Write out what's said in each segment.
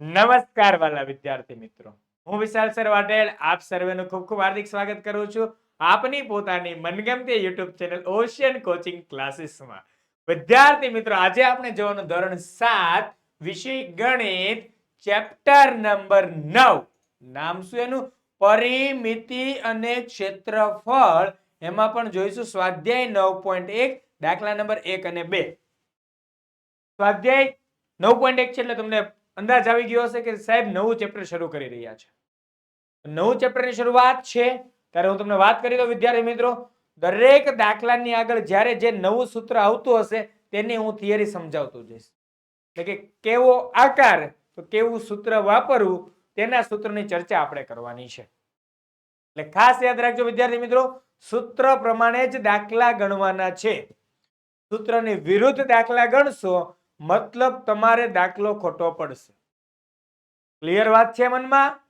નમસ્કાર વાલા વિદ્યાર્થી મિત્રો. હું વિશાલ સર વાટેલ આપ સર્વેનું ખૂબ ખૂબ હાર્દિક સ્વાગત કરું છું આપની પોતાની મનગમતી યુટ્યુબ ચેનલ ઓશિયન કોચિંગ ક્લાસીસમાં વિદ્યાર્થી મિત્રો, આજે આપણે જોવાનું ધોરણ સાત, વિષય ગણિત, ચેપ્ટર નંબર નવ. નામ શું એનું? પરિમિતિ અને ક્ષેત્રફળ. એમાં પણ જોઈશું સ્વાધ્યાય નવ પોઈન્ટ એક, દાખલા નંબર એક અને બે. સ્વાધ્યાય નવ પોઈન્ટ એક છે એટલે તમને અંદાજ આવી ગયો હશે કે સાહેબ નવું ચેપ્ટર શરૂ કરી રહ્યા છે. નવું ચેપ્ટરની શરૂઆત છે, ત્યારે હું તમને વાત કરી દઉં, વિદ્યાર્થી મિત્રો, દરેક દાખલાની આગળ જ્યારે જે નવું સૂત્ર આવતું હશે, તેની હું થિયરી સમજાવતો જઈશ. એટલે કે કેવો આકાર, તો કેવું સૂત્ર વાપરવું, તેના સૂત્રની ચર્ચા આપણે કરવાની છે. એટલે ખાસ યાદ રાખજો વિદ્યાર્થી મિત્રો, સૂત્ર પ્રમાણે જ દાખલા ગણવાના છે. સૂત્રની વિરુદ્ધ દાખલા ગણશો મતલબ તમારે દાખલો ખોટો પડશે. ક્લિયર વાત છે મનમાં?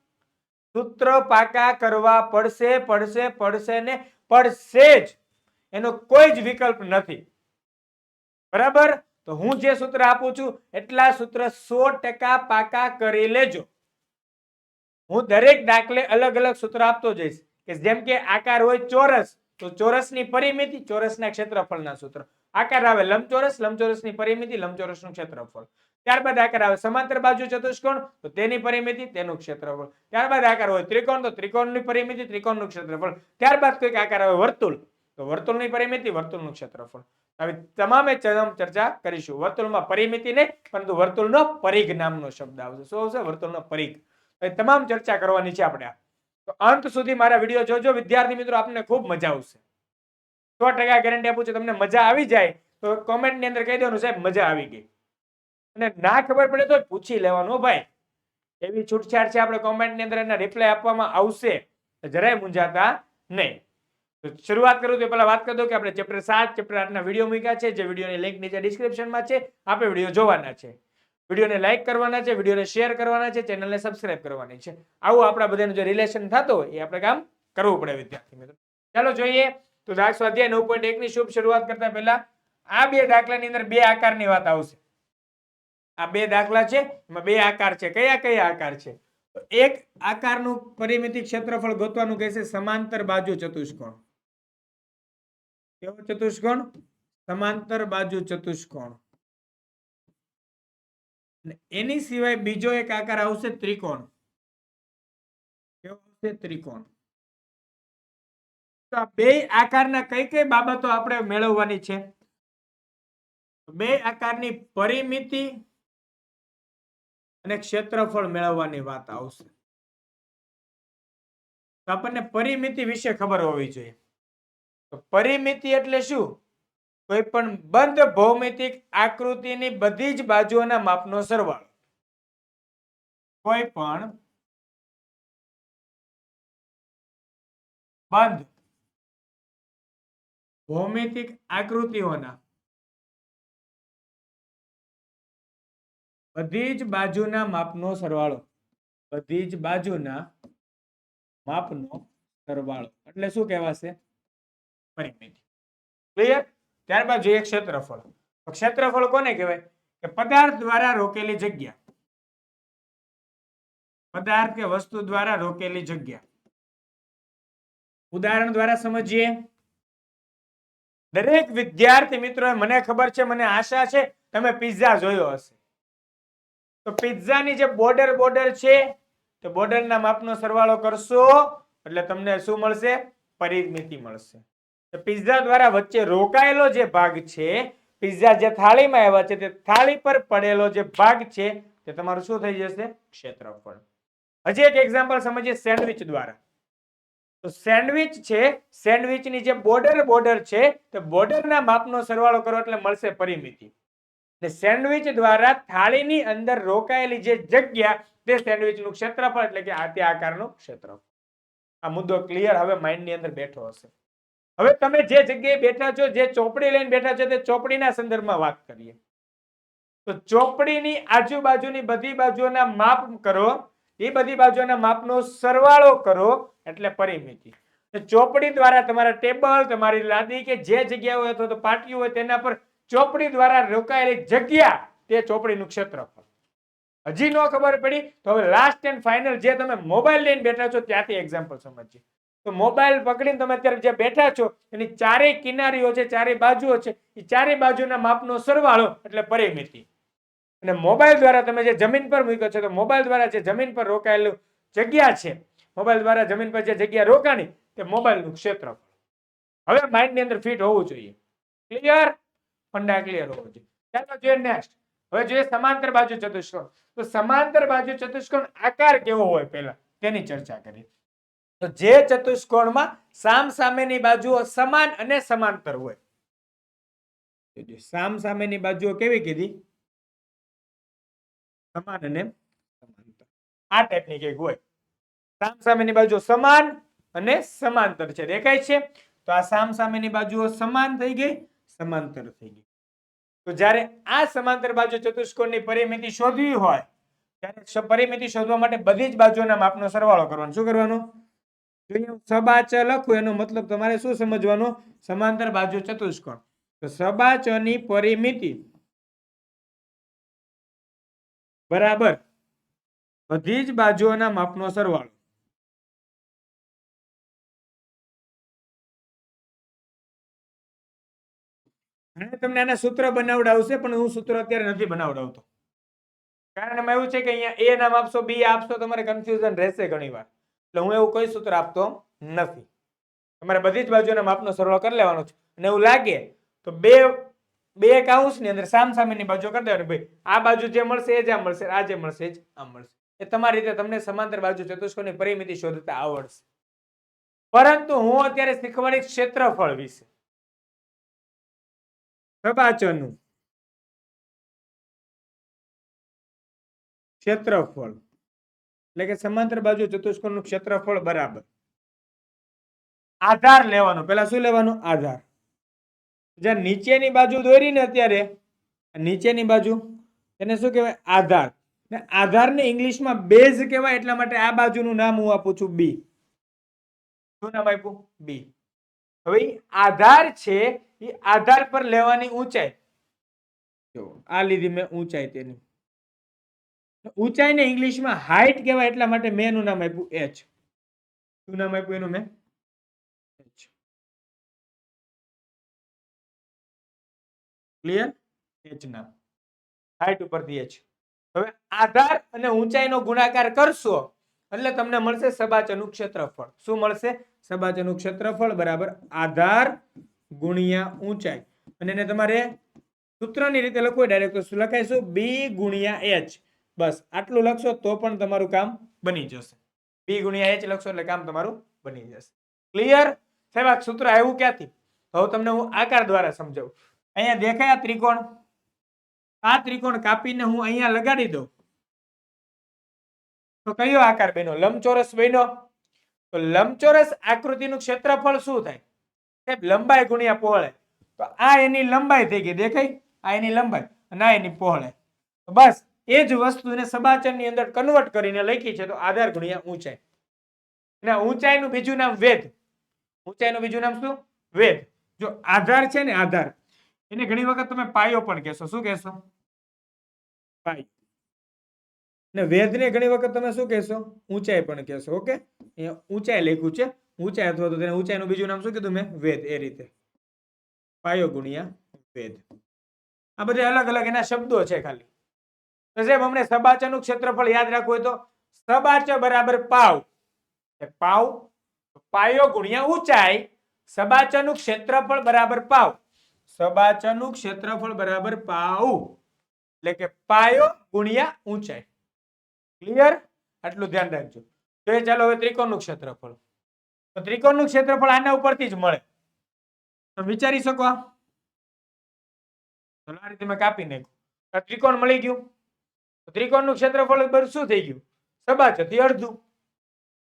સૂત્ર પાકા કરવા પડશે પડશે પડશે ને પડશે જ. એનો કોઈ જ વિકલ્પ નથી. બરાબર? તો હું જે સૂત્ર આપું છું, એટલા સૂત્ર સો ટકા પાકા કરી લેજો. હું દરેક દાખલે અલગ અલગ સૂત્ર આપતો જઈશ. કે જેમ કે આકાર હોય ચોરસ, તો ચોરસની પરિમિતિ ચોરસના ક્ષેત્રફળના સૂત્ર. આકાર આવે લંબચોરસ, લંબચોરસની પરિમિતિ, લંબચોરસનું ક્ષેત્રફળ. ત્યારબાદ આકાર આવે સમાંતર બાજુ ચતુષ્કોણ, તો તેની પરિમિતિ, તેનું ક્ષેત્રફળ. ત્યારબાદ આકાર હોય ત્રિકોણ, તો ત્રિકોણની પરિમિતિ, ત્રિકોણનું ક્ષેત્રફળ. ત્યારબાદ કોઈક આકાર આવે વર્તુળ, તો વર્તુળની પરિમિતિ, વર્તુળનું ક્ષેત્રફળ. આવી તમામે ચર્ચા કરીશું. વર્તુળમાં પરિમિતિ નહીં પરંતુ વર્તુળનો પરિઘ નામનો શબ્દ આવશે. શું આવશે? વર્તુળનો પરિઘ. તમામ ચર્ચા કરવાની છે આપણે. તો અંત સુધી મારા વીડિયો જોજો. વિદ્યાર્થી મિત્રો, આપને ખૂબ મજા આવશે. સો ટકા ગેરંટી આપું છું, તમને મજા આવી જાય, તો કોમેન્ટની અંદર કહી દેવાનું, સાહેબ, મજા આવી ગઈ. અને ના ખબર પડે તો પૂછી લેવાનું ભાઈ. એવી છૂટછાટ છે, આપણે કોમેન્ટની અંદર એના રિપ્લાય આપવામાં આવશે. જરાય મૂંઝાતા નહીં. શરૂઆત કરું, તો પહેલા વાત કરી દઉં કે આપણે ચેપ્ટર સાત ચેપ્ટર આઠના વીડિયો મૂક્યા છે, જે વિડીયોની લિંક નીચે ડિસ્ક્રિપ્શનમાં છે. આપણે વીડિયો જોવાના છે. વિડીયોને લાઇક કરવાના છે વિડીયોને શેર કરવાના છે ચેનલને સબસ્ક્રાઇબ કરવાની છે. આવું આપણા બધાનું જે રિલેશન થતો એ આપણે કામ કરવું પડે વિદ્યાર્થી મિત્રો. ચાલો જોઈએ તો દાખ સ્વાધ્યાય નવ પોઈન્ટ એકની શુભ શરૂઆત કરતા પહેલા આ બે દાખલાની અંદર બે આકારની વાત આવશે. આ બે દાખલા છે, એમાં બે આકાર છે. કયા કયા આકાર છે? એક આકારનું પરિમિતિ ક્ષેત્રફળ ગોતવાનું કહેશે સમાંતર બાજુ ચતુષ્કોણ. કેવો ચતુષ્કોણ? સમાંતર બાજુ ચતુષ્કોણ. એની સિવાય બીજો એક આકાર આવશે ત્રિકોણ. કેવો આવશે? ત્રિકોણ. તો બે આકારના કઈ કઈ બાબતો આપણે મેળવવાની છે? બે આકારની પરિમિતિ અને ક્ષેત્રફળ મેળવવાની વાત આવશે. આપણને પરિમિતિ વિશે ખબર હોવી જોઈએ. પરિમિતિ એટલે શું? કોઈ પણ બંધ ભૌમિતિક આકૃતિની બધી જ બાજુઓના માપનો સરવાળો. કોઈ પણ બંધ ભૌમિતિક આકૃતિઓના. બધી જ બાજુના માપનો સરવાળો. બધી જ બાજુના માપનો સરવાળો. એટલે શું કહેવાશે? પરિમિતિ. ક્લિયર ત્યારબાદ જોઈએ ક્ષેત્રફળ. તો ક્ષેત્રફળ કોને કહેવાય? કે પદાર્થ દ્વારા રોકેલી જગ્યા. પદાર્થ કે વસ્તુ દ્વારા રોકેલી જગ્યા. ઉદાહરણ દ્વારા સમજીએ. દરેક વિદ્યાર્થી મિત્રો, મને ખબર છે, મને આશા છે, તમે પિઝા જોયો હશે. તો પિઝાની જે બોર્ડર બોર્ડર છે, તો બોર્ડરના માપનો સરવાળો કરશો, એટલે તમને શું મળશે? પરિમિતિ મળશે. તો પિઝા દ્વારા વચ્ચે રોકાયેલો જે ભાગ છે પિઝા જે થાળીમાં આવ્યા છે, તે થાળી પર પડેલો જે ભાગ છે, તે તમારું શું થઈ જશે? ક્ષેત્રફળ. હજી એક એક્ઝામ્પલ સમજીએ સેન્ડવિચ દ્વારા. તો સેન્ડવિચ છે, સેન્ડવિચની જે બોર્ડર બોર્ડર છે, તે બોર્ડરના માપનો સરવાળો કરો એટલે મળશે પરિમિતિ. ને સેન્ડવિચ દ્વારા થાળીની અંદર રોકાયેલી જે જગ્યા, તે સેન્ડવિચનું ક્ષેત્રફળ એટલે કે આ તે આકારનું ક્ષેત્રફળ. આ મુદ્દો ક્લિયર હવે માઇન્ડની અંદર બેઠો હશે. હવે તમે જે જગ્યાએ બેઠા છો, જે ચોપડી લઈને બેઠા છો, તે ચોપડીના સંદર્ભમાં વાત કરીએ. તો ચોપડીની આજુબાજુની બધી બાજુઓના માપ કરો એ બધી બાજુઓના માપનો સરવાળો કરો એટલે પરિમિતિ. ચોપડી દ્વારા તમારા ટેબલ, તમારી લાદી કે જે જગ્યા હોય અથવા તો પાટિયું હોય તેના પર ચોપડી દ્વારા રોકાયેલી જગ્યા તે ચોપડીનું ક્ષેત્રફળ. હજી ન ખબર પડી, તો હવે લાસ્ટ એન્ડ ફાઇનલ જે તમે મોબાઈલ લઈને બેઠા છો ત્યાંથી એક્ઝામ્પલ સમજીએ. તો મોબાઈલ પકડીને તમે અત્યારે જે બેઠા છો, એની ચારેય કિનારીઓ છે, ચારેય બાજુઓ છે, એ ચારેય બાજુના માપનો સરવાળો એટલે પરિમિતિ. અને મોબાઈલ દ્વારા તમે જે જમીન પર મૂક્યો છે, તો મોબાઈલ દ્વારા જે જમીન પર રોકાયેલું જગ્યા છે, મોબાઈલ દ્વારા જમીન પર જે જગ્યા રોકાણી, તે મોબાઈલનું ક્ષેત્રફળ. હવે માઇન્ડની અંદર ફિટ હોવું જોઈએ. ક્લિયર ફંડા ક્લિયર હોવો જોઈએ. ચાલો જોઈએ નેક્સ્ટ હવે જોઈએ સમાંતર બાજુ ચતુષ્કોણ. તો સમાંતર બાજુ ચતુષ્કોણ આકાર કેવો હોય પહેલા? તેની ચર્ચા કરીએ. તો જે ચતુષ્કોણમાં સામ સામેની બાજુઓ સમાન અને સમાંતર હોય. સામ સામેની બાજુઓ કેવી કીધી? સમાન અને સમાંતર. આ ટાઈપની કંઈક હોય સામ સામેની બાજુ સમાન અને સમાંતર છે. દેખાય છે? તો આ સામ સામેની બાજુઓ સમાન થઈ ગઈ, સમાંતર થઈ ગઈ. તો જ્યારે આ સમાંતર બાજુ ચતુષ્કોણની પરિમિતિ શોધવી હોય, ત્યારે પરિમિતિ શોધવા માટે બધી જ બાજુઓના માપનો સરવાળો કરવાનો. શું કરવાનો? જોઈએ હું સબાચ લખું, એનો મતલબ તમારે શું સમજવાનો? સમાંતર બાજુ ચતુષ્કોણ. તો સબાચની પરિમિતિ બરાબર. બધી જ બાજુઓના માપનો સરવાળો. તમને આના સૂત્ર બનાવડાવશે, પણ હું સૂત્ર અત્યારે નથી બનાવડાવતો. કારણ એમાં એવું છે કે અહીંયા એ નામ આપશો બી આપશો, તમારે કન્ફ્યુઝન રહેશે ઘણીવાર એટલે હું એવું કોઈ સૂત્ર આપતો નથી. તમારે બધી જ બાજુના માપનો સરવાળો કરી લેવાનો છે. અને એવું લાગે તો બે બે કાઉન્સની અંદર સામ સામેની બાજુ કરી દેવાની. ભાઈ, આ બાજુ જે મળશે એ જ આ મળશે, આ જે મળશે જ આ મળશે. એ તમારી રીતે તમને સમાંતર બાજુ ચતુષ્કોણની પરિમિતિ શોધતા આવડશે. પરંતુ હું અત્યારે શીખવાની ક્ષેત્રફળ વિશે પ્રપાચનું ક્ષેત્રફળ, એટલે કે સમાંતર બાજુ ચતુષ્કોણનું ક્ષેત્રફળ બરાબર. આધાર લેવાનો. પેલા શું લેવાનું? આધાર. જ્યાં નીચેની બાજુ દોરીને અત્યારે, નીચેની બાજુ, એને શું કહેવાય? આધાર. ને આધારને ઇંગ્લિશમાં બેઝ કહેવાય, એટલા માટે આ બાજુનું નામ હું આપું છું બી. શું નામ આપ્યું? બી. હવે આધાર છે એ આધાર પર લેવાની ઊંચાઈ. જો, આ લીધી મેં ઊંચાઈ તેની. ઊંચાઈને ઇંગ્લિશમાં હાઈટ કહેવાય, એટલા માટે મેં એનું નામ આપ્યું એચ શું નામ આપ્યું એનું મેં? એચ ક્લિયર એચ નામ હાઈટ ઉપરથી એચ હવે આધાર અને ઊંચાઈનો ગુણાકાર કરશો, એટલે તમને મળશે સબાચનું ક્ષેત્રફળ. શું મળશે? સબાચનું ક્ષેત્રફળ બરાબર આધાર ગુણ્યા ઊંચાઈ. અને એને તમારે સૂત્રની રીતે લખવું ડાયરેક્ટ શું લખાય બી ગુણ્યા એચ બસ, આટલું લખશો તો પણ તમારું કામ બની જશે. બી ગુણ્યા એચ લખશો એટલે કામ તમારું બની જશે. ક્લિયર સાહેબ સૂત્ર આવ્યું ક્યાંથી? હવે તમને હું આકાર દ્વારા સમજાવું. અહીંયા દેખાય ત્રિકોણ? આ ત્રિકોણ કાપીને હું અહીંયા લગાડી દઉં. તો કયો આકાર બન્યો? લંબચોરસ બન્યો? તો લંબચોરસ આકૃતિનું ક્ષેત્રફળ શું થાય? લંબાઈ ગુણ્યા પહોળે. તો આ એની લંબાઈ થઈ ગઈ. દેખાય? આ એની લંબાઈ અને એની પહોળે. તો બસ, એ જ વસ્તુને સબાચનની અંદર કન્વર્ટ કરીને લખી છે. તો આધાર ગુણ્યા ઊંચાઈ. અને ઊંચાઈનું બીજું નામ વેદ ઊંચાઈનું બીજું નામ શું? વેદ જો આધાર છે ને આધાર એને ઘણી વખત તમે પાયો પણ કહેશો. શું કહેશો? પાયો. ને વેદને ઘણી વખત તમે શું કહેશો? ઊંચાઈ પણ કહેશો, ઓકે? અહીંયા ઊંચાઈ લખ્યું છે. ઊંચાઈ અથવા તો તેને ઊંચાઈનું બીજું નામ શું કીધું મેં? વેદ, એ રીતે. પાયો ગુણ્યા વેદ. આ બધા અલગ અલગ એના શબ્દો છે ખાલી. તો સાહેબ, અમને સબાચનું ક્ષેત્રફળ યાદ રાખવું હોય તો સબાચ બરાબર પાવ. પાવ, પાયો ગુણ્યા ઊંચાઈ, સબાચાનું ક્ષેત્રફળ બરાબર પાવ. સબાચનું ક્ષેત્રફળ બરાબર પાઉ. એટલે કે પાયો ગુણ્યા ઊંચાઈ. ક્લિયર આટલું ધ્યાન રાખજો. તો એ ચાલો હવે ત્રિકોણનું ક્ષેત્રફળ. તો ત્રિકોણનું ક્ષેત્રફળ આના ઉપરથી જ મળે. તો વિચારી શકો આ? આ રીતે મેં કાપી નાખ્યું. ત્રિકોણ મળી ગયું. ત્રિકોણનું ક્ષેત્રફળ બર શું થઈ ગયું? સબાચથી અડધું.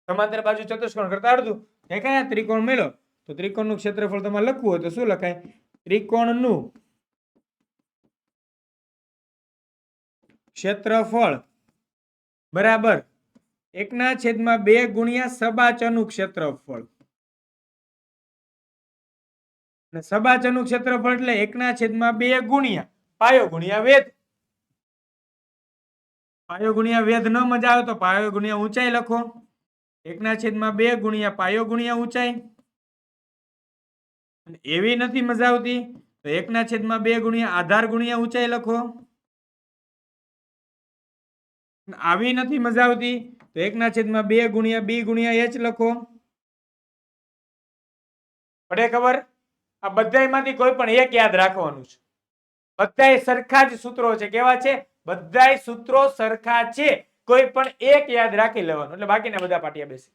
સમાંતર બાજુ ચતુષ્કોણ કરતા અડધું. એ કયા ત્રિકોણ મળ્યો તો ત્રિકોણનું ક્ષેત્રફળ તમારે લખવું હોય તો શું લખાય? ત્રિકોણનું ક્ષેત્રફળ બરાબર એકના છેદમાં બે ગુણ્યા સબાચનું ક્ષેત્રફળ. સબાચનું ક્ષેત્રફળ એટલે એકના છેદમાં બે ગુણ્યા પાયો ગુણ્યા વેદ પાયો ગુણ્યા વેદ ન મજા આવે તો પાયો ગુણ્યા ઊંચાઈ લખો. એકના છેદમાં બે ગુણ્યા પાયો ગુણ્યા ઊંચાઈ. એવી નથી મજા આવતી? તો એકના છેદમાં બે ગુણ્યા આધાર ગુણ્યા ઊંચાઈ લખો. આવી નથી મજા આવતી? તો એકના છેદમાં બે ગુણ્યા બી ગુણ્યા એચ લખો. પડે ખબર? આ બધામાંથી કોઈ પણ એક યાદ રાખવાનું છે. બધાય સરખા જ સૂત્રો છે. કેવા છે? બધાય સૂત્રો સરખા છે. કોઈ પણ એક યાદ રાખી લેવાનું. એટલે બાકીના બધા પાટિયા બેસી.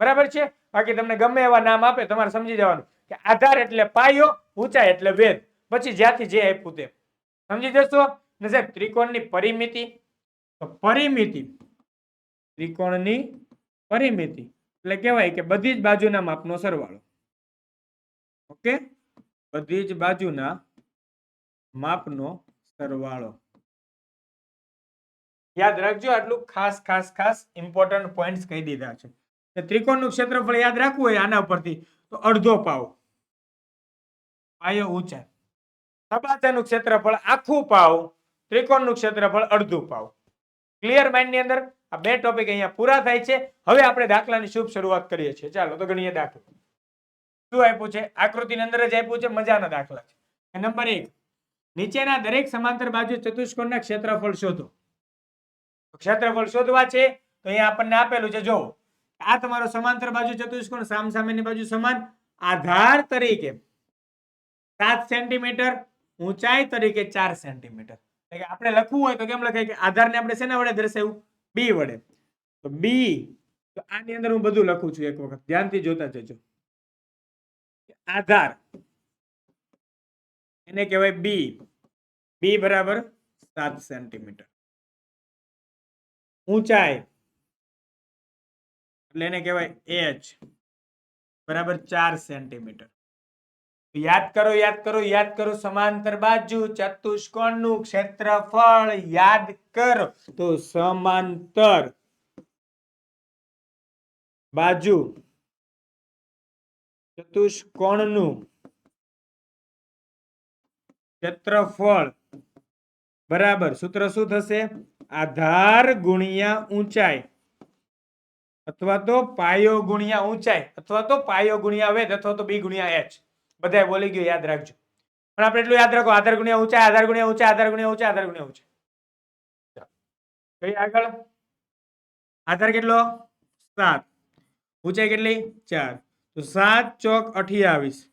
બરાબર છે? બાકી તમને ગમે એવા નામ આપે, તમારે સમજી જવાનું. કે આધાર એટલે પાયો, ઊંચાઈ એટલે વેદ પછી જ્યાંથી જે આપ્યું તે. સમજી જશો? ને સાહેબ, ત્રિકોણની પરિમિતિ. પરિમિતિ. ત્રિકોણની પરિમિતિ. એટલે કહેવાય કે બધી જ બાજુના માપનો સરવાળો. ઓકે? બધી જ બાજુના માપનો સરવાળો. યાદ રાખજો, આટલું ખાસ ખાસ ખાસ ઇમ્પોર્ટન્ટ પોઈન્ટ્સ કહી દીધા છે. ત્રિકોણનું ક્ષેત્રફળ યાદ રાખવું હોય આના પરથી તો અડધો પાવ પાયો ઊંચા. સબાચાનું ક્ષેત્રફળ આખું પાવ ત્રિકોણનું ક્ષેત્રફળ અડધું પાવ ક્લિયર માઇન્ડની અંદર? આ બે ટોપિક અહીંયા પૂરા થાય છે. હવે આપણે દાખલાની શુભ શરૂઆત કરીએ છીએ. ચાલો, તો ગણીએ દાખલો. શું આપ્યું છે? આકૃતિની અંદર જ આપ્યું છે, મજાના દાખલા છે. નંબર એક. નીચેના દરેક સમાંતર બાજુ ચતુષ્કોણના ક્ષેત્રફળ શોધો. ક્ષેત્રફળ શોધવા છે, તો અહીંયા આપણને આપેલું છે જો આ તમારો સમાંતર બાજુ ચતુષ્કોણ સામ સામેની બાજુ સમાન. આધાર તરીકે સાત સેન્ટીમીટર, ઊંચાઈ તરીકે ચાર સેન્ટીમીટર. એટલે આપણે લખવું હોય તો કેમ લખાય કે આધારને આપણે શેના વડે દર્શાવ્યું? બી વડે. તો બી, તો આની અંદર હું બધું લખું છું એક વખત. ધ્યાનથી જોતા જજો. આધાર. એને કહેવાય બી. બી બરાબર સાત સેન્ટીમીટર. ઊંચાઈ. એટલે એને કહેવાય એચ બરાબર ચાર સેન્ટીમીટર. યાદ કરો યાદ કરો યાદ કરો, સમાંતર બાજુ, ચતુષ્કોણનું ક્ષેત્રફળ યાદ કરો. તો સમાંતર બાજુ, ચતુષ્કોણનું ક્ષેત્રફળ. બરાબર, સૂત્ર શું થશે? આધાર ગુણ્યા ઊંચાઈ. અથવા તો પાયો ગુણ્યા ઊંચાઈ, અથવા તો પાયો ગુણ્યા વેદ અથવા તો બી ગુણ્યા એચ બધાય બોલી ગયું, યાદ રાખજો. પણ આપણે એટલું યાદ રાખો, આધાર ગુણ્યા ઊંચાઈ, આધાર ગુણ્યા ઊંચાઈ, આધાર ગુણ્યા ઊંચાઈ, આધાર ગુણ્યા ઊંચાઈ. કઈ આગળ. આધાર કેટલો? સાત. ઊંચાઈ કેટલી? ચાર. તો સાત ચોક અઠ્યાવીસ.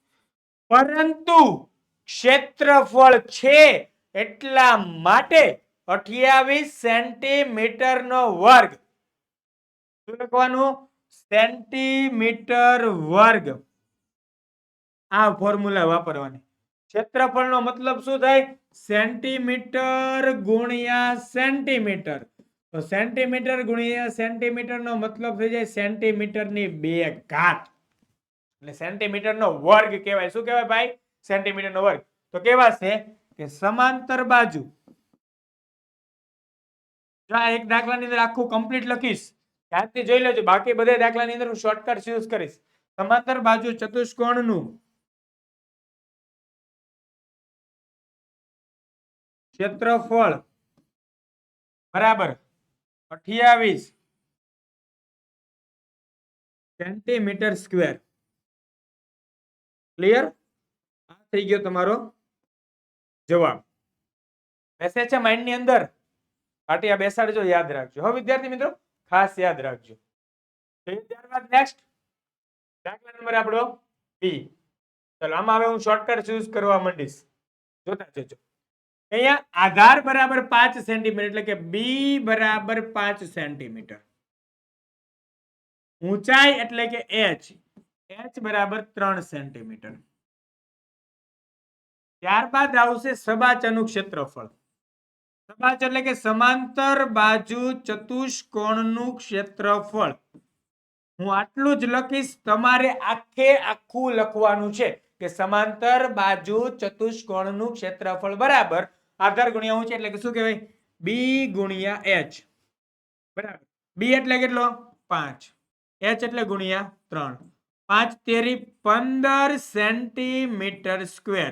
પરંતુ ક્ષેત્રફળ છે એટલા માટે અઠ્યાવીસ સેન્ટીમીટર નો વર્ગ. શું લખવાનું સેન્ટીમીટર વર્ગ. આ ફોર્મ્યુલા વાપરવાની. ક્ષેત્રફળનો મતલબ શું થાય? સેન્ટીમીટર ગુણ્યા સેન્ટીમીટર. તો સેન્ટીમીટર ગુણ્યા સેન્ટીમીટર નો મતલબ થઈ જાય સેન્ટીમીટરની બે ઘાત. એટલે સેન્ટીમીટર નો વર્ગ કહેવાય. શું કહેવાય ભાઈ? સેન્ટીમીટર નો વર્ગ. તો કેવા છે કે સમાંતર બાજુ. આ એક દાખલાની અંદર આખું કમ્પ્લીટ લખીશ. ધ્યાનથી જોઈ લેજો. બાકી બધા દાખલાની અંદર હું શોર્ટકટ યુઝ કરીશ. સમાંતર બાજુ ચતુષ્કોણનું ક્ષેત્રફળ બરાબર અઠ્યાવીસ સેન્ટીમીટર સ્ક્વેર. ક્લિયર આ થઈ ગયો તમારો જવાબ. બેસે છે માઇન્ડની અંદર. પાટિયા બેસાડજો, યાદ રાખજો. હવે વિદ્યાર્થી મિત્રો? ખાસ યાદ રાખજો. તો એ ત્યારબાદ નેક્સ્ટ દાખલા નંબર આપણો બી ચલો, આમાં હવે હું શોર્ટકટ ચૂઝ કરવા માંડીશ. જોતા જજો. અહીંયા આધાર બરાબર પાંચ સેન્ટીમીટર એટલે કે બી બરાબર પાંચ સેન્ટીમીટર ઊંચાઈ એટલે કે એચ એચ બરાબર ત્રણ સેન્ટીમીટર ત્યારબાદ આવશે સબાચનું ક્ષેત્રફળ. સબાચ એટલે કે સમાંતર બાજુ ચતુષ્કોણનું ક્ષેત્રફળ. હું આટલું જ લખીશ, તમારે આખે આખું લખવાનું છે કે સમાંતર બાજુ ચતુષ્કોણનું ક્ષેત્રફળ બરાબર આધાર ગુણ્યા છે એટલે કે શું કહેવાય? બી ગુણ્યા એચ બરાબર. બી એટલે કેટલો? પાંચ. એચ એટલે ગુણ્યા ત્રણ. પાંચ તેરી પંદર સેન્ટીમીટર સ્ક્વેર.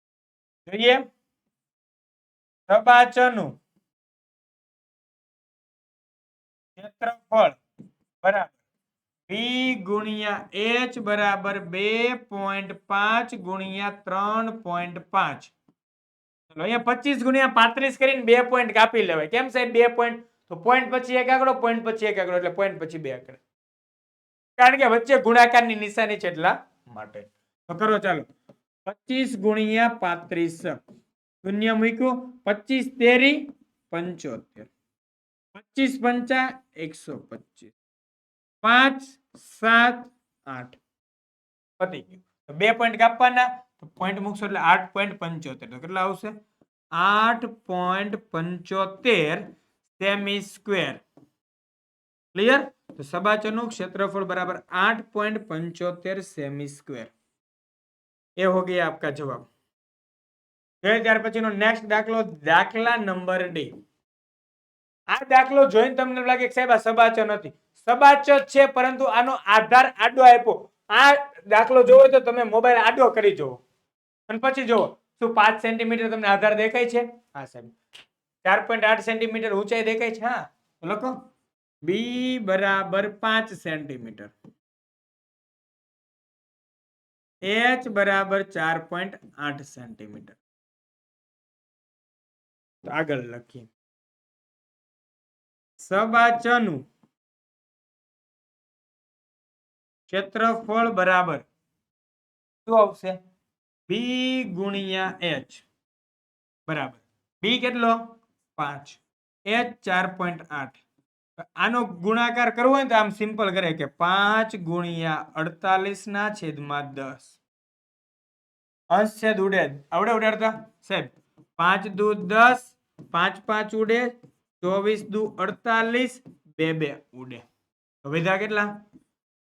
જોઈએ. સબાચનું ક્ષેત્રફળ બરાબર બી ગુણ્યા એચ બરાબર બે પોઈન્ટ પાંચ ગુણ્યા ત્રણ પોઈન્ટ પાંચ. ચલો, અહીંયા પચીસ ગુણ્યા પાંત્રીસ કરીને બે પોઈન્ટ કાપી લેવાય. કેમ સાહેબ, બે પોઈન્ટ? તો પોઈન્ટ પછી એક આંકડો, પોઈન્ટ પછી એક આંકડો, એટલે પોઈન્ટ પછી બે આંકડા. કારણ કે વચ્ચે ગુણાકારની નિશાની છે એટલા માટે. તો કરો, ચાલો. पच्चीस गुणिया पात्र शून्य मूको पच्चीस तेरी पंचोतेर पच्चीस पंचा, एक सौ पच्चीस। पाँच, सात, आठ। पती तो बे पॉइंट कापा तो पॉइंट मुकसो आठ पॉइंट पंचोतेर तो के आठ पॉइंट पंचोतेर सेमी स्क्वेर क्लियर तो सबाचनु क्षेत्रफल बराबर आठ पॉइंट पंचोतेर सेमी स्क्वेर ये हो गया आपका जवाब જોઈએ ત્યાર પછીનો નેક્સ્ટ દાખલો દાખલા નંબર ડી આ દાખલો જોઈને તમને લાગે કે સાહેબ આ સબાચ નથી સબાચ જ છે પરંતુ આનો આધાર આડો આપ્યો આ દાખલો જોવો તો તમે મોબાઈલ આડો કરી જોવો અને પછી જોવો શું પાંચ સેન્ટીમીટર તમને આધાર દેખાય છે હા સાહેબ ચાર પોઈન્ટ આઠ સેન્ટીમીટર ઊંચાઈ દેખાય છે હા તો લખો બી બરાબર પાંચ સેન્ટીમીટર એચ બરાબર ચાર પોઈન્ટ આઠ સેન્ટીમીટર. આગળ લખીએ. સબાચનું ક્ષેત્રફળ બરાબર શું આવશે? બી ગુણ્યા એચ બરાબર. બી કેટલો? પાંચ. એચ ચાર પોઈન્ટ આઠ. આનો ગુણાકાર કરવો હોય તો આમ સિમ્પલ કરે કે પાંચ ગુણ્યા અડતાલીસ ના છેદમાં દસ. અંશ છેદ ઉડે. આવડે ઉડાડતા સાહેબ, પાંચ દુ દસ, પાંચ પાંચ ઉડે, ચોવીસ દુ અડતાલીસ, બે બે ઉડે. તો વધ્યા કેટલા?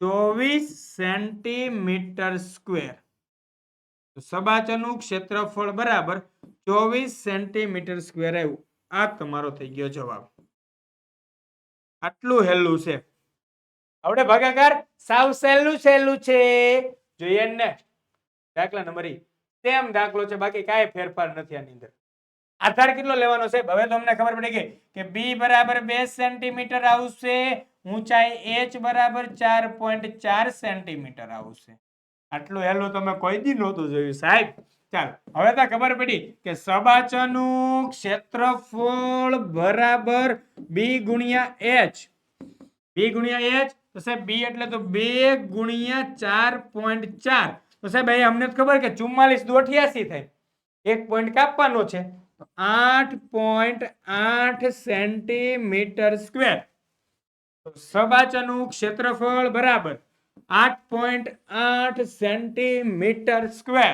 ચોવીસ સેન્ટીમીટર સ્ક્વેર. સબાચનું ક્ષેત્રફળ બરાબર ચોવીસ સેન્ટીમીટર સ્ક્વેર આવ્યું. આ તમારો થઈ ગયો જવાબ. આટલું હેલું છે. આવડે ભાગાકાર? સાવ સહેલું સહેલું છે. જોઈએ ને. દાખલા નંબર. તેમ દાખલો છે, બાકી કાંઈ ફેરફાર નથી આની અંદર. આધાર કેટલો લેવાનો છે હવે તો અમને ખબર પડી ગઈ કે બી બરાબર બે સેન્ટીમીટર આવશે, ઊંચાઈ એચ બરાબર ચાર પોઈન્ટ ચાર સેન્ટીમીટર આવશે. આટલું હેલું તમે કોઈ દી નહોતું જોયું સાહેબ. ચાલો, હવે તો ખબર પડી કે સબાચનું ક્ષેત્રફળ બરાબર બી ગુણ્યા એચ બી ગુણ્યા એચ તો સાહેબ બી એટલે તો બે ગુણ્યા ચાર પોઈન્ટ ચાર. તો સાહેબ અહીં અમને તો ખબર કે ચુમ્માલીસ દુ અઠ્યાસી થાય. એક પોઈન્ટ કાપવાનો છે. આઠ પોઈન્ટ આઠ સેન્ટીમીટર સ્ક્વેર. તો સબાચનું ક્ષેત્રફળ બરાબર આઠ પોઈન્ટ આઠ સેન્ટીમીટર સ્ક્વેર.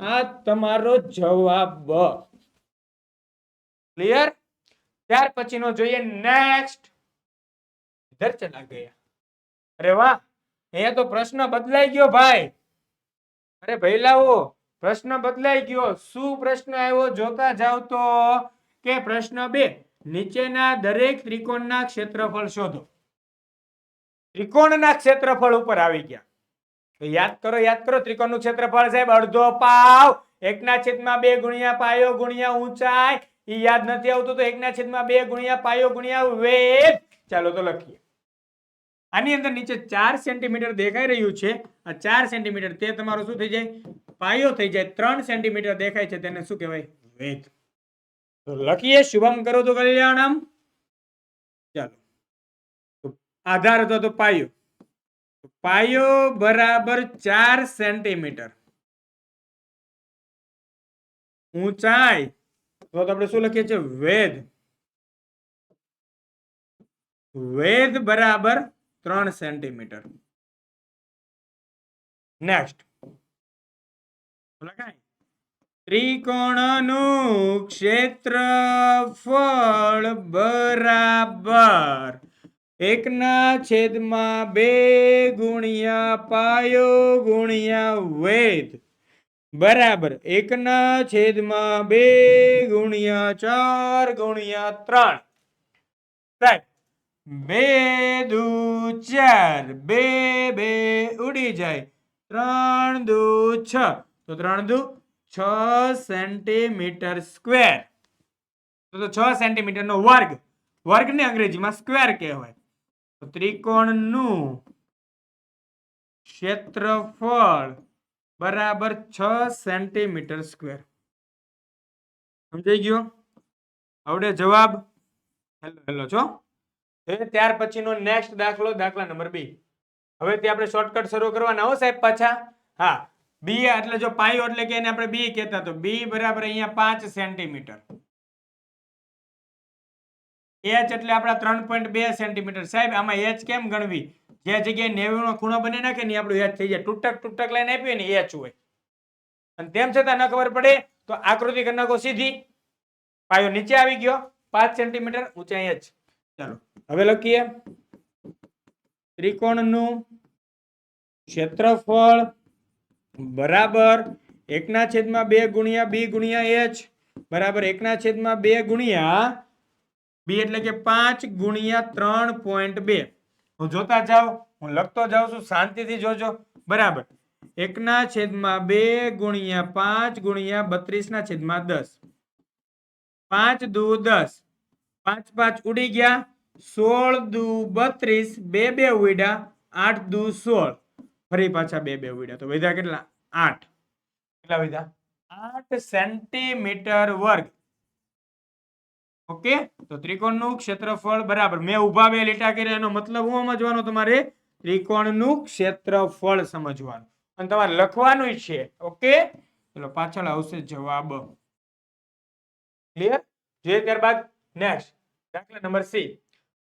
આ તમારો જવાબ. ક્લિયર ત્યાર પછીનો જોઈએ નેક્સ્ટ ઇધર ચલા ગયા. અરે વાહ, અહીંયા તો પ્રશ્ન બદલાઈ ગયો ભાઈ. અરે ભૈલાઓ, પ્રશ્ન બદલાઈ ગયો. શું પ્રશ્ન આવ્યો જોતા જાવ તો? કે પ્રશ્ન બે, નીચેના દરેક ત્રિકોણના ક્ષેત્રફળ શોધો. ત્રિકોણના ક્ષેત્રફળ ઉપર આવી ગયા. યાદ કરો યાદ કરો, ત્રિકોણનું ક્ષેત્રફળ સાહેબ, અડધો પાવ. એકના છેદમાં બે ગુણ્યા પાયો ગુણ્યા ઊંચાઈ. એ યાદ નથી આવતું તો એકના છેદમાં બે ગુણ્યા પાયો ગુણ્યા વેદ ચાલો તો લખીએ. આની અંદર નીચે ચાર સેન્ટીમીટર દેખાઈ રહ્યું છે. આ ચાર સેન્ટીમીટર તે તમારું શું થઈ જાય? પાયો થઈ જાય. ત્રણ સેન્ટીમીટર દેખાય છે તેને શું કહેવાય? વેદ તો લખીએ, શુભમ કરો તો કલ્યાણમ. ચાલો. આધાર હતો તો પાયો. પાયો બરાબર ચાર સેન્ટીમીટર. ઊંચાઈ, તો આપણે શું લખીએ છીએ? વેદ વેદ બરાબર ત્રણ સેન્ટીમીટર. નેક્સ્ટ. લખાય. ત્રિકોણનું ક્ષેત્રફળ બરાબર એકના છેદમાં બે ગુણ્યા પાયો ગુણ્યા વેદ. બરાબર, એકના છેદમાં બે ગુણ્યા ચાર ગુણ્યા ત્રણ. સાહેબ, બે દુ ચાર, બે બે ઉડી જાય. ત્રણ દુ છ. તો ત્રણ દુ છ સેન્ટીમીટર સ્ક્વેર. તો છ સેન્ટીમીટર નો વર્ગ. વર્ગને અંગ્રેજીમાં સ્ક્વેર કહેવાય. ત્રિકોણનું ક્ષેત્રફળ બરાબર છ સેન્ટીમીટર સ્ક્વેર. સમજાઈ ગયો? આવડે જવાબ? હેલો હેલો, છો? હવે ત્યાર પછીનો નેક્સ્ટ દાખલો, દાખલા નંબર બી. હવેથી આપણે શોર્ટકટ શરૂ કરવાના હો સાહેબ પાછા. હા બી એટલે જો પાયો એટલે કે એને આપણે બી કહેતા તો બી બરાબર અહીંયા પાંચ સેન્ટીમીટર. એચ એટલે આપણા ત્રણ પોઈન્ટ બે સેન્ટીમીટર સાહેબ, આમાં એચ કેમ ગણવી? જે જગ્યાએ નેવીનો ખૂણો બની નાખે ને આપણું એચ થઈ જાય. તૂટક તૂટક લાઈન આપીએ ને એચ હોય. અને તેમ છતાં ન ખબર પડે, તો આકૃતિ કરી સીધી. પાયો નીચે આવી ગયો. પાંચ સેન્ટીમીટર ઊંચાઈ એચ ચાલો, હવે લખીએ. ત્રિકોણનું ક્ષેત્રફળ બરાબર એકના છેદમાં બે ગુણ્યા બી ગુણ્યા એચ બરાબર એકના છેદમાં બે ગુણ્યા બી એટલે કે પાંચ ગુણ્યા ત્રણ પોઈન્ટ બે. હું જોતા જાઉં, હું લખતો જાઉં છું, શાંતિથી જોજો. બરાબર. એકના છેદમાં બે ગુણ્યા પાંચ ગુણ્યા બત્રીસના છેદમાં દસ. પાંચ દુ દસ. પાંચ પાંચ ઉડી ગયા. સોળ દુ બત્રીસ, બે બે ઉડ્યા. આઠ દુ સોળ. ફરી પાછા બે બે ઉડ્યા. તો વધ્યા કેટલા? આઠ. કેટલા વધ્યા? આઠ સેન્ટીમીટર વર્ગ. ઓકે? તો ત્રિકોણનું ક્ષેત્રફળ બરાબર. મેં ઊભા બે લીટા કર્યા, એનો મતલબ હું સમજવાનો તમારે? ત્રિકોણનું ક્ષેત્રફળ સમજવાનું. અને તમારે લખવાનું છે, ઓકે? ચલો, પાછળ આવશે જવાબ. ક્લિયર જોઈએ ત્યારબાદ નેક્સ્ટ દાખલા નંબર સી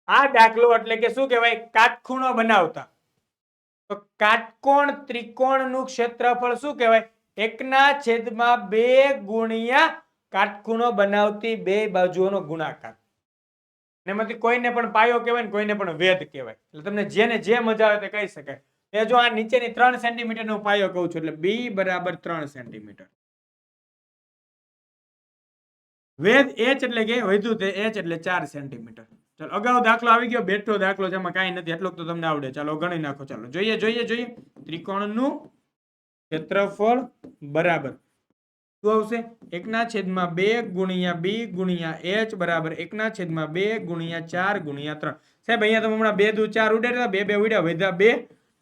આ દાખલો એટલે કે શું કહેવાય? કાટખૂણો બનાવતા. તો કાટકોણ ત્રિકોણનું ક્ષેત્રફળ શું કહેવાય? એકના છેદમાં બે ગુણ્યા કાટખૂણો બનાવતી બે બાજુઓનો ગુણાકાર. એમાંથી કોઈને પણ પાયો કહેવાય ને કોઈને પણ વેદ કહેવાય. એટલે તમને જેને જે મજા આવે તે કહી શકાય. એ જો આ નીચેની ત્રણ સેન્ટીમીટર નો પાયો કહું છું, એટલે બી બરાબર ત્રણ સેન્ટીમીટર વેદ એચ એટલે કે વધુ તે એચ એટલે ચાર સેન્ટીમીટર ચાલો, અગાઉ દાખલો આવી ગયો, બેઠો દાખલો જેમાં કાંઈ નથી. એટલો તો તમને આવડે. ચાલો, ગણી નાખો. ચાલો, જોઈએ જોઈએ જોઈએ. ત્રિકોણનું ક્ષેત્રફળ બરાબર. શું આવશે? એકના છેદમાં બે ગુણ્યા બી ગુણ્યા એચ બરાબર એકના છેદમાં બે ગુણ્યા ચાર ગુણ્યા ત્રણ. સાહેબ, અહીંયા તમે હમણાં બે દુ ચાર ઉડ્યા બે બે ઉડ્યા વધ્યા બે,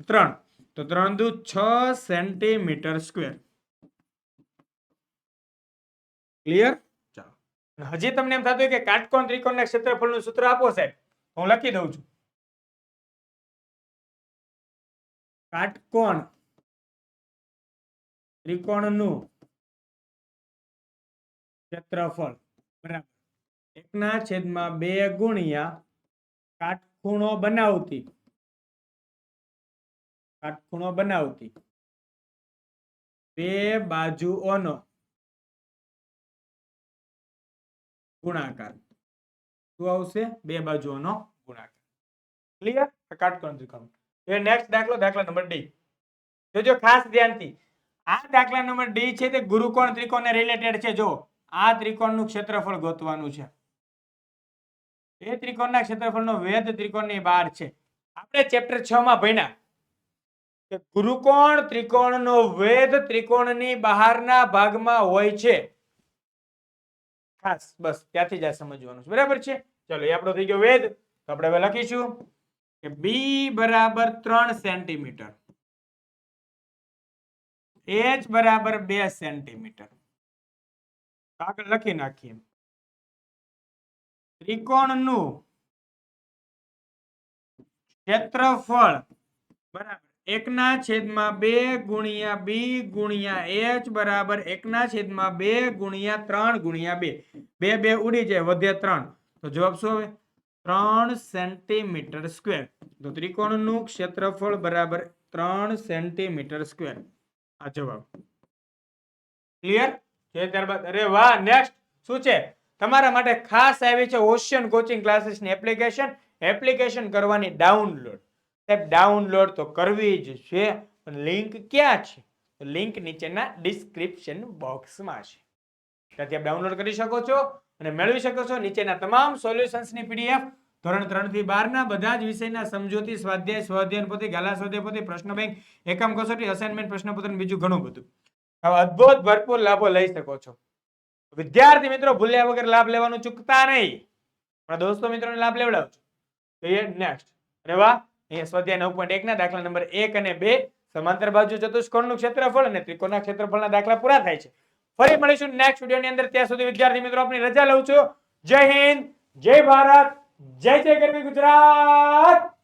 ત્રણ. તો ત્રણ દુ છ સેન્ટીમીટર સ્ક્વેર. ક્લિયર? ચાલો. હજી તમને એમ થતું કે કાટકોણ ત્રિકોણના ક્ષેત્રફળનું સૂત્ર આપો સાહેબ. હું લખી દઉં છું. કાટકોણ ત્રિકોણનું ક્ષેત્રફળ. બરાબર. એકના છેદમાં બે ગુણ્યા કાટખૂણો બનાવતી. કાટખૂણો બનાવતી. બે બાજુઓનો ગુણાકાર. શું આવશે? બે બાજુઓનો ગુણાકાર. ક્લિયર કાટકોણ ત્રિકોણ એ નેક્સ્ટ દાખલો, દાખલા નંબર ડી જોજો ખાસ ધ્યાનથી. આ દાખલા નંબર ડી છે તે ગુરુકોણ ત્રિકોણને રિલેટેડ છે. જો આ ત્રિકોણનું ક્ષેત્રફળ ગોતવાનું છે. એ ત્રિકોણના ક્ષેત્રફળનો વેદ ત્રિકોણની બહાર છે. આપણે ચેપ્ટર 6 માં ભણ્યા કે ગુરુકોણ ત્રિકોણનો વેદ ત્રિકોણની બહારના ભાગમાં હોય છે. ખાસ, બસ, ત્યાંથી જ આ સમજવાનું છે. બરાબર છે? ચલો, એ આપણો થઈ ગયો વેદ તો આપણે હવે લખીશું કે બી બરાબર ત્રણ સેન્ટીમીટર. એચ બરાબર બે સેન્ટીમીટર. આગળ લખી નાખીએ. ત્રિકોણનું ક્ષેત્રફળ બરાબર એકના છેદમાં બે ગુણ્યા બી ગુણ્યા એચ બરાબર એકના છેદમાં બે ગુણ્યા ત્રણ ગુણ્યા બે. બે બે ઉડી જાય, વધે ત્રણ. તો જવાબ શું આવે? ત્રણ સેન્ટીમીટર સ્ક્વેર. તો ત્રિકોણનું ક્ષેત્રફળ બરાબર ત્રણ સેન્ટીમીટર સ્ક્વેર. આ જવાબ. ક્લિયર? છે ત્યારબાદ, અરે વાહ નેક્સ્ટ શું છે? તમારા માટે ખાસ આવી છે ઓશિયન કોચિંગ ક્લાસીસની એપ્લિકેશન એપ્લિકેશન કરવાની ડાઉનલોડ સાહેબ ડાઉનલોડ તો કરવી જ છે લિંક ક્યાં છે? લિંક નીચેના ડિસ્ક્રિપ્શન બોક્સમાં છે. ત્યાંથી આપ ડાઉનલોડ કરી શકો છો અને મેળવી શકો છો નીચેના તમામ સોલ્યુશન્સની પીડીએફ ધોરણ ત્રણથી બાર ના બધા જ વિષયના સમજૂતી સ્વાધ્યાય, સ્વાધ્યાયન પોતે, ગાલા સ્વાધ્યાય પોતે, પ્રશ્ન બેંક એકમ કસોટી અસાઇનમેન્ટ પ્રશ્નપત્ર બીજું ઘણું બધું. આવા અદ્ભુત ભરપૂર લાભો લઈ શકો છો. વિદ્યાર્થી મિત્રો, ભૂલ્યા વગર લાભ લેવાનું ચૂકતા નહીં. પણ દોસ્તો મિત્રોને લાભ લેવડાવજો. તો એ નેક્સ્ટ અરે વાહ, અહીંયા સ્વાધ્યાય નવ પોઈન્ટ એક ના દાખલા નંબર એક અને બે સમાંતર બાજુ ચતુષ્કોણનું ક્ષેત્રફળ અને ત્રિકોણના ક્ષેત્રફળના દાખલા પૂરા થાય છે. ફરી મળીશું નેક્સ્ટ વિડીયોની અંદર. ત્યાં સુધી વિદ્યાર્થી મિત્રો, આપની રજા લઉં છું. જય હિન્દ, જય ભારત, જય જય ગરવી ગુજરાત!